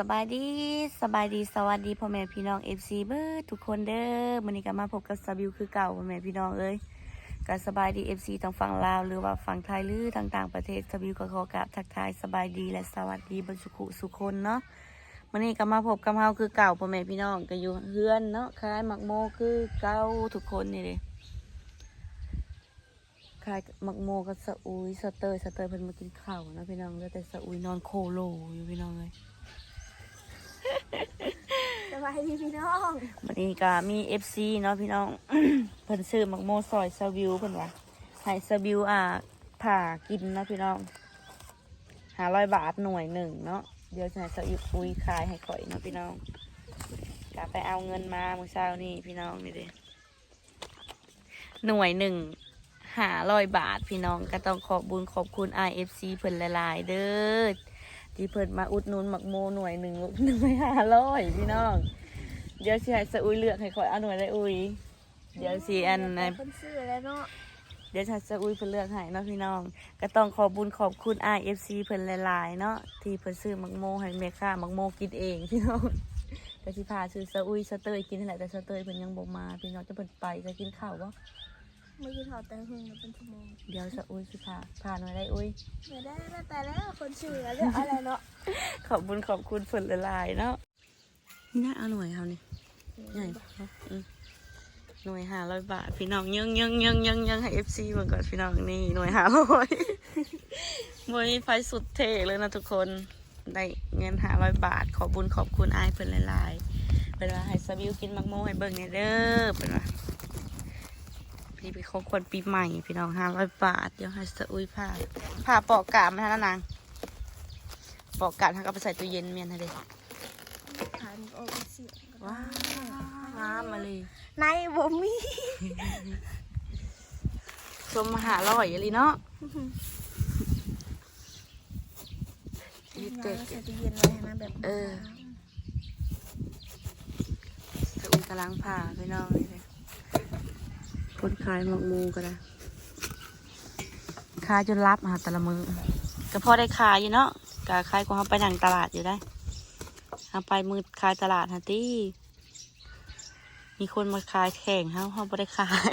สบายดีสบายดีสวัสดีพ่อแม่พี่น้องเอฟซีเบอร์ทุกคนเด้อวันนี้ก็มาพบกับสบิวคือเก่าพ่อแม่พี่น้องเอ้ยก็สบายดีเอฟซีทางฝั่งลาวหรือว่าฝั่งไทยหรือทางต่างประเทศสบิวก็ขอกราบทักทายสบายดีและสวัสดีบรรสุขุสุคนเนาะวันนี้ก็มาพบกับเฮาคือเก่าพ่อแม่พี่น้องก็อยู่เฮือนเนาะคล้ายหมักโมคือเก่าทุกคนนี่เลยคล้ายหมักโมกับสะอุยสะเตยสะเตยเพิ่นมากินข้าวนะพี่น้องแล้วแต่สะอุยนอนโคโลอยู่พี่น้องเลย สบายดีพี่น้องวันนี้ก็มีเอฟซีเนาะพี่น้อง เพิ่นซื้อมักโมซอยซาวิวเพิ่นว่าให้ซาวิวอ่าผ่ากินเนาะพี่น้องหาร้อยบาทหน่วยหนึ่งเนาะเดี๋ยวจะให้ซาวิวปุยขายให้ข่อยเนาะพี่น้องก็ไปเอาเงินมาเมื่อเช้านี่พี่น้องนี่เด้หน่วยหนึ่งหาร้อยบาทพี่น้องก็ต้องขอบบุญขอบคุณ IFC เพิ่นหลายเด้อ ที่เพิ่นมาอุดหนุนหมักโมหน่วยหนึ่งหน่วยห้าร้อยพี่น้อง เดี๋ยวสิให้สะอุยเลือกให้ข่อยเอาหน่วยได้อุยเดี๋ยวสิอันไหนคนซื้อแล้วเนาะเดี๋ยวถ้าสะอุยเพิ่นเลือกให้เนาะพี่น้อง ก็ต้องขอบุญขอบคุณ IFC เพิ่นหลายๆเนาะที่เพิ่นซื้อมักโมให้แม่ค้ามักโมกินเองพี่น้องก็สิพาซื้อสะอุยสะเตยกินนั่นแหละแต่สะเตยเพิ่นยังบ่มาพี่น้องจะเพิ่นไปจะกินข้าวบ่ เมื่อกี้ถอดแต่หึงมาเป็นชั่วโมงเดี๋ยวสะอุยสิพาพาหน่อยได้อุยไม่ได้แล้วแต่แล้วคนซื้อแล้วเรื่องอะไรเนาะขอบบุญขอบคุณเพิ่นหลายๆเนาะนี่น่าเอาหน่วยเฮานี่ใหญ่ปะอืมหน่วยห้าร้อยบาท พี่น้องยังยังยังยังยังให้เอฟซีเบิ่งก่อนพี่น้องนี่หน่วยห้าร้อยมวยไฟสุดเท่เลยนะทุกคนได้เงินห้าร้อยบาท ขอบุญขอบคุณอายเพิ่นหลายๆเป็นว่าให้สบิวกินมักโมให้เบิ่งเนี่ยเด้อเป็นว่า พี่เป็นของคนปีใหม่ พี่น้องห้าร้อยบาท เดี๋ยวให้สะอุ้ยผ่าผ่าปอกกาบมาแล้วนางปอกกาบทางก็ไปใส่ตู้เย็นเมียนให้เด้ทานโอ้ยเสียว้าวงามมาเลยในบ่มีชมมหาอร่อยอะไรเนาะนี่เกิดใส่ตู้เย็นไว้นะแบบเออสะอุ่นกำลังผ่าไปน้องนี่เลย คนขายหมกมูก็ได้ขายจนรับหาแต่ละมือก็พอได้ขายอยู่เนาะก็ขายของเขาไปนั่งตลาดอยู่ได้เอาไปมือขายตลาดฮะตี้มีคนมาขายแข่งเขาเขาไม่ได้ขาย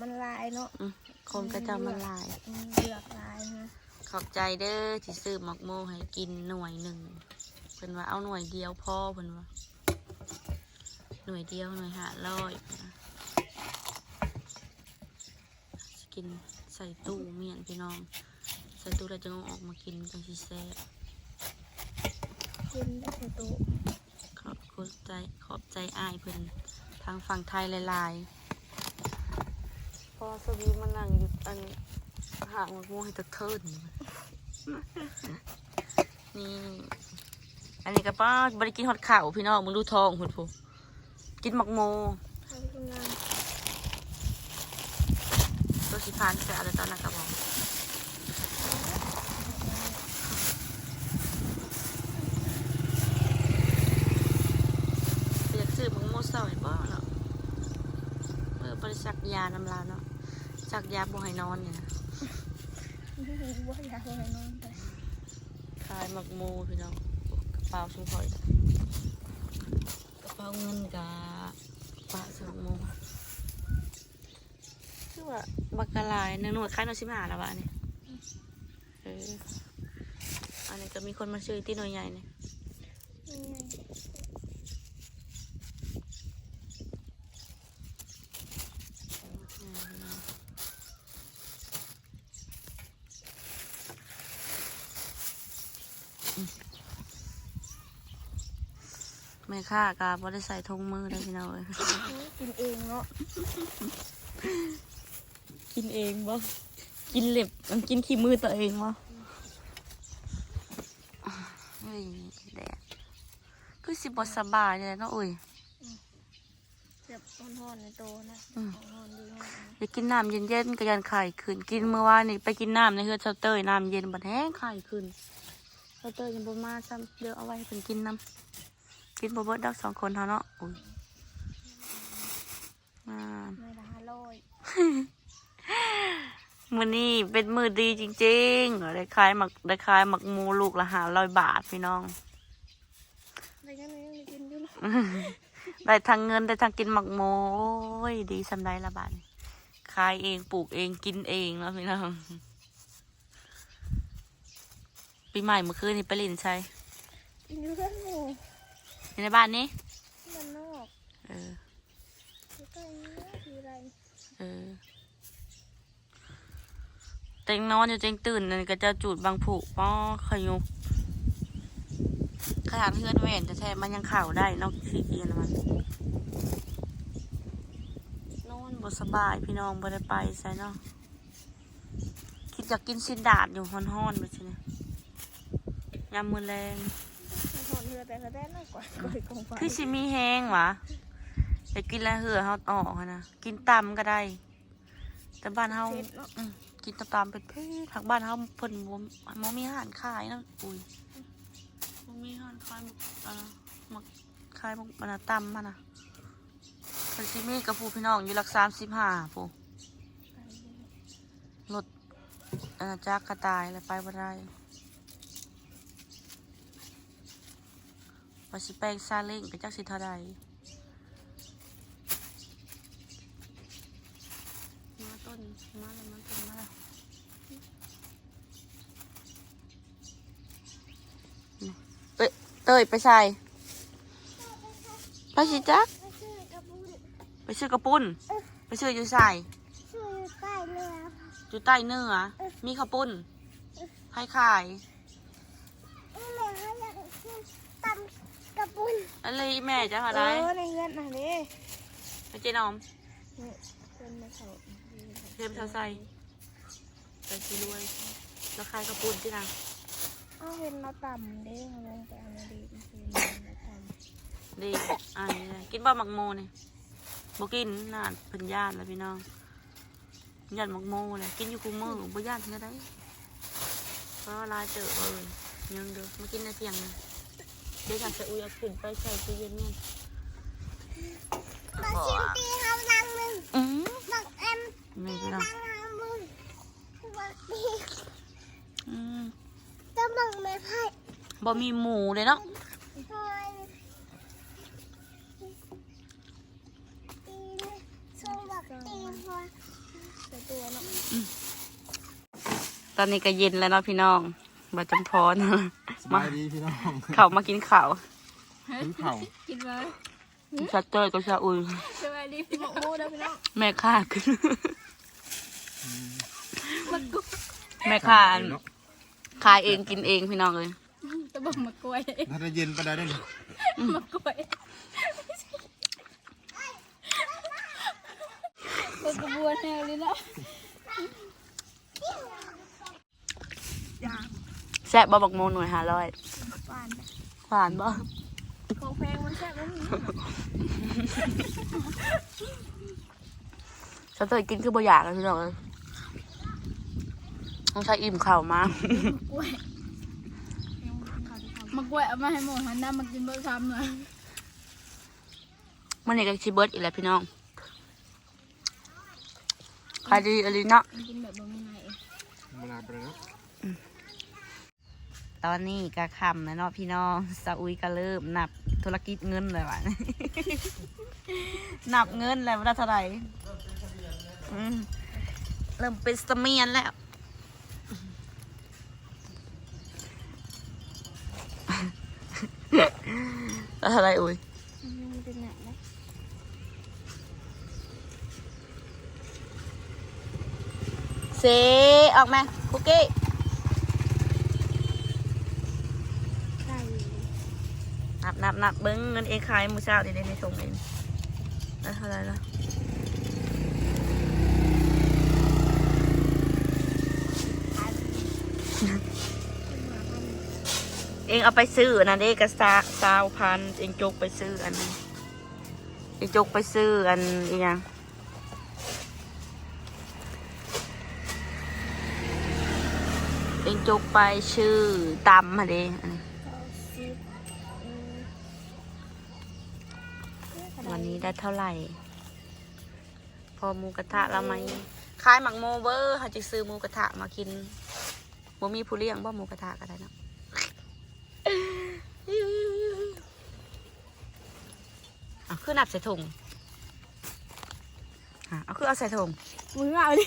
มันลายเนาะอืมคนก็จะมาหลายมันเลือกลายนะขอบใจเด้อที่ซื้อหมักโมให้กินหน่วยหนึ่งเพิ่นว่าเอาหน่วยเดียวพ่อเพิ่นว่าหน่วยเดียวหน่วยหาร้อยเพิ่นว่าสิ กินใส่ตู้เมียนพี่น้อง ใส่ตู้แล้วจะเอาออกมากินจังสิแซ่บกินได้แต่ตู้ขอบคุณใจขอบใจอายเพิ่นทางฝั่งไทยหลายๆพอสวิวมานั่งอยู่อันหางหมักโมให้ตะเทินนี่อันนี้ก็ป้าบริกินฮอดข่าวพี่น้องมึงดูทองคุณผู้กินหมักโม ทำทำงานตัวสิพานจะอะไรตอนนั้นกระบอกเรียกซื้อหมักโมเศร้าเห็นบ่เนาะเออบริษัทยาน้ำลาวเนาะสักยาบ่ให้นอนเนี่ยนะว่าอยากให้นอนไปขายหมักโมพี่น้องกระเป๋าชุมพอยกระเป๋าเงินกับปะสมักโมคือว่า บักกะลายหนึ่งหน่วยขายหน่วยสิบห้าแล้ววะอันนี่เอออันนี้ก็มีคนมาซื้อที่หน่วยใหญ่เนี่ยไงแม่ค่ากาบ่ได้ใส่ทงมือได้พี่น้องเลยกินเองเนาะ กินเองบ่กินเล็บมันกินขี้มือตัวเองบ่เฮ้ยแดดคือสิบ่สบายเลยเนาะอุ้ยเจ็บร้อนๆในโตนะอืมร้อนดีมากนะอยากกินน้ำเย็นๆก็ยันไข่ขึ้น กินเมื่อวานนี่ไปกินน้ำในเฮือนเซาเตยน้ำเย็นบัดแห้งไข่ขึ้นเซาเตยยังบ่มาซ้ำเดี๋ยวเอาไว้ให้เพิ่นกินน้ำกินบ่เบิดดอกสองคนเท่าเนาะอุ้ย อ่าไม่ละห้าร้อยมือนี้เป็นมือดีจริงๆได้ขายหมักได้ขายหมักหมูลูกละหาร้อยบาทพี่น้องอะไรกันเลยยังกินอยู่เนาะได้ทั้งเงินได้ทั้งกินหมักหมูโอ้ยดีสำได้ละบาทนี่ขายเองปลูกเองกินเองแล้วพี่น้องปีใหม่เมื่อคืนนี่ไปเลินใช่กินอยู่เพื่อนหมู่ในบ้านนี้บ้านนอก เอออยู่ใกล้นี้ทีไรเออเต็งนอนอยู่เต็งตื่นนั่นก็จะจูดบางผูป้อขยุกขนาดเพื่อนแหวนแต่แท้ๆมันยังเข่าได้นอกสีเกียนมันนอนบสบายพี่น้องบ่ได้ไปใส่เนาะคิดอยากกินสินดาดอยู่ฮ้อนๆไปใช่ไหมยามมือแรงมันถอนเรือแต่ละแดนน่ากว่าก่อยกองไฟคือสิมีแห้งหวะแต่กินแล้วเหือเฮาออกอะนะกินตำก็ได้ แต่บ้านเฮาเผ็ดเนาะอืมกินตำตำเป็นเพศทางบ้านเฮาเพิ่นบ่บ่มีอาหารขายนะอุ้ยบ่มีอาหารขายเอ่อมักขายมักมันน่ะตำมันน่ะเพิ่นสิมีกับผู้พี่น้องอยู่หลัก35ผู้รถอาณาจักรกระตายแล้วไปบ่ได้ว่าสิแปลงซาเล้งก็จักสิเท่าใดมาต้ นมาแล้วมาต้นมาแล้วเตยเตยไปใส่ไปสิจักไปซื้อกระปุ้น ไปซื้อกระปุ้นไปซื้ออยู่ใส่อใต้เรืออยู่ใต้เนื้อมีข้าวปุ้นให้ขายแม่อยากซื้อตำกระปุ้นอะไรแม่จะหาได้เออในเงินน่ะเด้ไปเจนอมนี่ เป็นมาเขาเพิ่มเท่าใส่ไปสิรวย แล้วขายข้าวปุ้นที่นะเอาเห็นมาต่ำเด้มาลงไปเอามาดีจริงๆมาต่ำดีอันนี้เลยกินบ่หมักโมนี่บ่กินนานเพิ่นย่านแล้วพี่น้องย่านหมักโมเลยกินอยู่คู่มือบ่ย่านเท่าไดเพราะว่าลายเจอเออยังเด้อมากินในเพียงนะเดี๋ยวอยากจะอุ้ยเอาขึ้นไปใส่ตู้เย็นเนี่ยมาชิมตีเขาดังหนึ่งอืมบักเอ็ม นี่พี่น้องดังหามึงบักตีอืมจะบังไม่ไพ่บ่มีหมูเลยเนาะทำไมตีนส่งบักตีพอแต่ตัวเนาะตอนนี้ก็เย็นแล้วเนาะพี่น้องบัดจำพรสบายดีพี่น้องเข้ามากินข้าวซื้อเข่ากินไว้ชัดเจยก็ชาอุยสวัสดีพี่หมกโม่ด้วยพี่น้องแม่ค้าขึ้นมันกุ๊ก แม่ค้าเนาะขายเองกินเองพี่น้องเลยตะบงมะกล้วยถ้าได้เย็นไปได้ด้วยนี่มะกล้วยเป็นกระบวนแนวเลยเนาะแซ่บบ่บักโมหน่วยห้าร้อยหวานหวานบ่ของแพงมันแซ่บแล้วนี่ฉันเคยกินคือบ่อยากเลยพี่น้องเลย ต้องใช้อิ่มข้าวมากกล้วยมะกล้วยเอามาให้หมดหันหน้ามากินเบอร์ซ้ำหน่อยมันนี่ก็ชิเบิร์ดอีกแล้วพี่น้องขายดีอะไรเนาะกินแบบบ่มีไงเวลาไปแล้วตอนนี้ก็คำแล้วเนาะพี่น้องสะอุยก็เริ่มนับธุรกิจเงินเลยวะนับเงินแล้วว่าเท่าไหร่อืมเริ่มเป็นเสมียนแล้ว แล้วท่าไรอุ้ยมันเป็นหนักนะเซออกมาคุกกี้นับนับนับเบิ้งเงินเองขายมูเช้าเดี๋ยวในชงเองแล้วเท่าไรแล้ว เองเอาไปซื้ออันนะเด็กกระซาซาวพันเองจกไปซื้ออันนั้เองจกไปซื้ออันอีกอย่างเองจกไปชื่อตำมาเด้อันนี้วันนี้ได้เท่าไหร่ พอหมูกระทะเราไหมขายหมักโมเบอร์เขาจะซื้อหมูกระทะมากินบ่มีผู้เลี้ยงบ่หมูกระทะก็ได้นะเอา คือนับใส่ถุงอะเอาคือเอาใส่ถุงมึงเอาดิ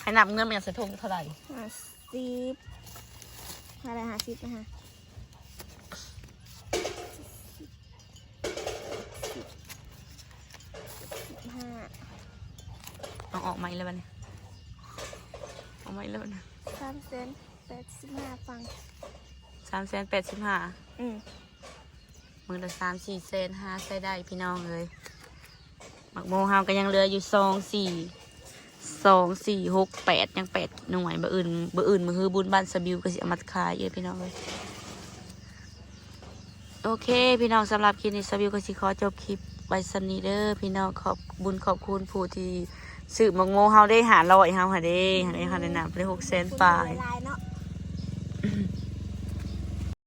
ให้นับเงินมันใส่ถุงเท่าไหร่ห้าสิบอะไรห้าสิบนะฮะสิบห้าต้องออกมาอีกแล้วบัดนี้ออกมาอีกแล้วบัดนี้สามเซนแปดสิบห้าฟังสามแสนแปดสิบห้าอืมมือละสามสี่เซนห้าใส่ได้พี่น้องเลยหมักโมฮาวก็ยังเหลืออยู่สองสี่สองสี่หกแปดยังแปดหน่วยบ่อื่นบ่อื่นมือคือบุญบ้านสบิวก็สิเอามาขายเยอะพี่น้องเลยโอเค พี่น้องสำหรับคลิปนี้สบิวก็สิขอจบคลิปไว้สนีเดอร์พี่น้องขอบบุญขอบคุณผู้ที่สืบหมักโมเฮาได้หาลอยเฮาหาเด้หาได้หาได้นำไปหกแสนปลายลายเนาะ